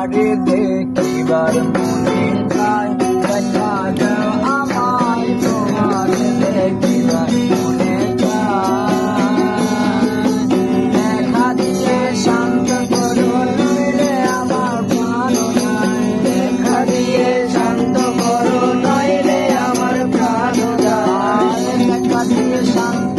তোমারে দেখিবার মনে চায় দেখা দাও আমায়, তোমারে দেখিবার মনে দেখা দিয়ে শান্ত করো, নইলে আমার প্রাণ নাই দেখা দিয়ে শান্ত করো, নইলে আমার প্রাণ নাই দেখা দিয়ে শান্ত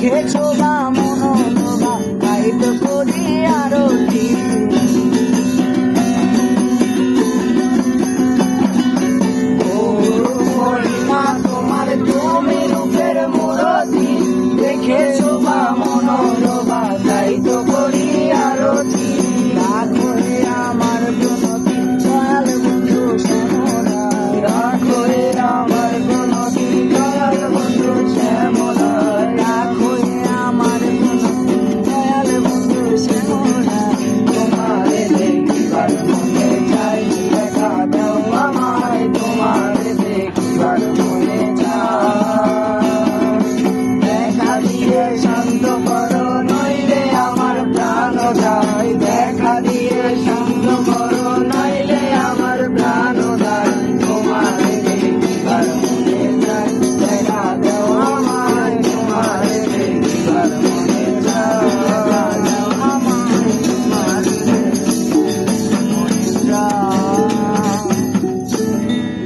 que toda